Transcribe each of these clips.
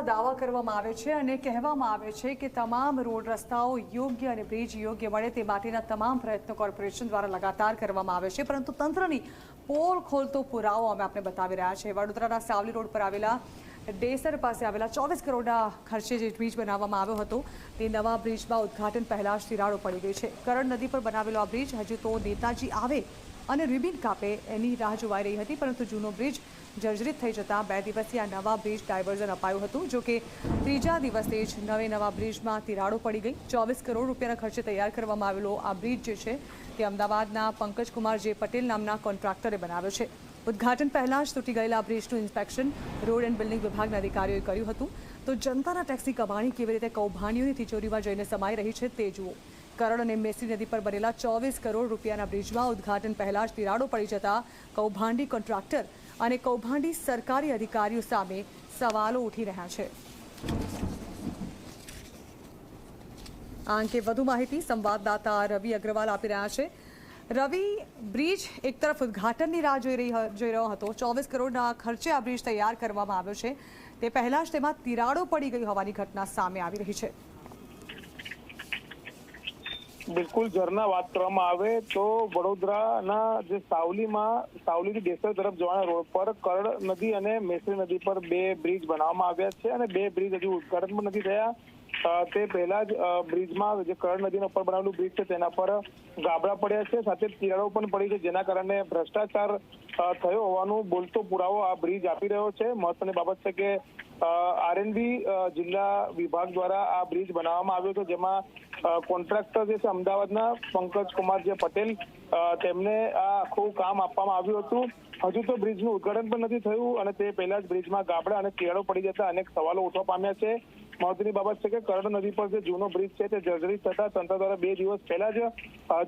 દ્વારા દાવા કરવામાં આવે છે અને કહેવામાં આવે છે કે તમામ રોડ રસ્તાઓ યોગ્ય અને બ્રિજ યોગ્ય મળે તે માટેના તમામ પ્રયત્નો કોર્પોરેશન દ્વારા લગાતાર કરવામાં આવે છે. પરંતુ તંત્રની પોલ ખોલતો પુરાવો અમે આપને બતાવી રહ્યા છે વડોદરાના સાવલી રોડ પર આવેલા ડેસર પાસે આવેલા ચોવીસ કરોડના ખર્ચે જે બ્રિજ બનાવવામાં આવ્યો હતો, તે નવા બ્રિજમાં ઉદ્ઘાટન પહેલા જ તિરાડો પડી ગઈ છે. કરણ નદી પર બનાવેલો આ બ્રિજ હજુ તો નેતાજી આવે અને રિબિન કાપે એની રાહ જોવાઈ રહી હતી, પરંતુ જૂનો બ્રિજ જર્જરિત થઈ જતાં બે દિવસથી આ નવા બ્રિજ ડાયવર્ઝન અપાયું હતું, જો કે ત્રીજા દિવસે જ નવે નવા બ્રિજમાં તિરાડો પડી ગઈ. ચોવીસ કરોડ રૂપિયાના ખર્ચે તૈયાર કરવામાં આવેલો આ બ્રિજ જે છે, તે અમદાવાદના પંકજકુમાર જે પટેલ નામના કોન્ટ્રાક્ટરે બનાવ્યો છે. ઉદ્ઘાટન પહેલા જ તૂટી ગયેલા બ્રિજનું ઇન્સ્પેક્શન રોડ એન્ડ બિલ્ડિંગ વિભાગના અધિકારીઓએ કર્યું હતું. તો જનતાના ટેક્સી કમાણી કેવી રીતે કૌભાંડીઓની તિજોરીમાં જઈને સમાઈ રહી છે તે જુઓ. કરણ અને મેસી નદી પર બનેલા ચોવીસ કરોડ રૂપિયાના બ્રિજમાં ઉદ્ઘાટન પહેલા જ તિરાડો પડી જતા કૌભાંડી કોન્ટ્રાક્ટર અને કૌભાંડી સરકારી અધિકારીઓ સામે સવાલો ઉઠી રહ્યા છે. આ અંગે વધુ માહિતી સંવાદદાતા રવિ અગ્રવાલ આપી રહ્યા છે. રવિ બ્રિજ એક તરફ ઉદ્ઘાટનની રાહ જોઈ રહી જોઈ રહ્યો હતો. ચોવીસ કરોડના ખર્ચે આ બ્રિજ તૈયાર કરવામાં આવ્યો છે. તે પહેલા જ તેમાં તિરાડો પડી ગઈ હોવાની ઘટના સામે આવી રહી છે. બિલકુલ, ઝરના વાત કરવામાં આવે તો વડોદરાના જે સાવલીમાં, સાવલીથી દેસર તરફ જવાના રોડ પર કરડ નદી અને મેસરી નદી પર બે બ્રિજ બનાવવામાં આવ્યા છે અને બે બ્રિજ હજુ ઉદઘાટન પણ નથી થયા. તે પહેલા જ બ્રિજમાં જે કરણ નદીના ઉપર બનાવેલું બ્રિજ છે, તેના પર ગાબડા પડ્યા છે. સાથે તિરાડો પણ પડી છે, જેના કારણે ભ્રષ્ટાચાર થયો હોવાનું બોલતો પુરાવો આ બ્રિજ આપી રહ્યો છે. મહત્વની બાબત છે કે આરએનબી જિલ્લા વિભાગ દ્વારા આ બ્રિજ બનાવવામાં આવ્યો છે, જેમાં કોન્ટ્રાક્ટર જે છે, અમદાવાદના પંકજ કુમાર જે પટેલ તેમને આ આખું કામ આપવામાં આવ્યું હતું. હજુ તો બ્રિજનું ઉદઘાટન પણ નથી થયું અને તે પહેલા જ બ્રિજમાં ગાબડા અને કેળો પડી જતા અનેક સવાલો ઉઠવા પામ્યા છે. મહત્વની બાબત છે કે કરણ નદી પર જે જૂનો બ્રિજ છે તે જર્જરિત થતા તંત્ર દ્વારા બે દિવસ પહેલા જ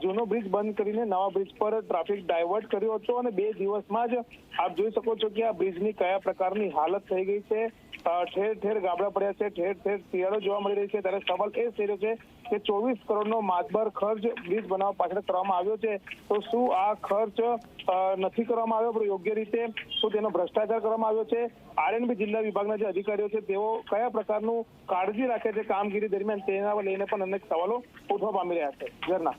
જૂનો બ્રિજ બંધ કરીને નવા બ્રિજ પર ટ્રાફિક ડાયવર્ટ કર્યો હતો અને બે દિવસમાં જ આપ જોઈ શકો છો કે આ બ્રિજની કયા પ્રકારની હાલત થઈ ગઈ છે. ઠેર ઠેર ગાબડા પડ્યા છે, ઠેર ઠેર શિયાળો જોવા મળી રહી છે. ત્યારે સવાલ એ થઈ રહ્યો છે કે ચોવીસ કરોડનો માતબર ખર્ચ બ્રિજ બનાવવા પાછળ કરવામાં આવ્યો છે. તો શું આ ખર્ચ નથી કરવામાં આવ્યો? પણ યોગ્ય રીતે શું તેનો ભ્રષ્ટાચાર કરવામાં આવ્યો છે. આરએનબી જિલ્લા વિભાગના જે અધિકારીઓ છે, તેઓ કયા પ્રકારનું કાળજી રાખે છે કામગીરી દરમિયાન તેના લઈને પણ અનેક સવાલો ઉઠવા પામી રહ્યા છે. ઝરના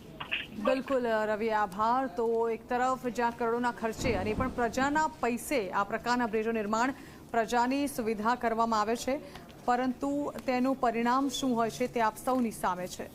બિલકુલ, રવિ, આભાર. તો એક તરફ જ્યાં કરોડોના ખર્ચે અને પણ પ્રજાના પૈસે આ પ્રકારના બ્રિજો નિર્માણ પ્રજાની સુવિધા કરવામાં આવે છે, પરંતુ તેનું પરિણામ શું હોય છે તે આપ સૌની સામે છે.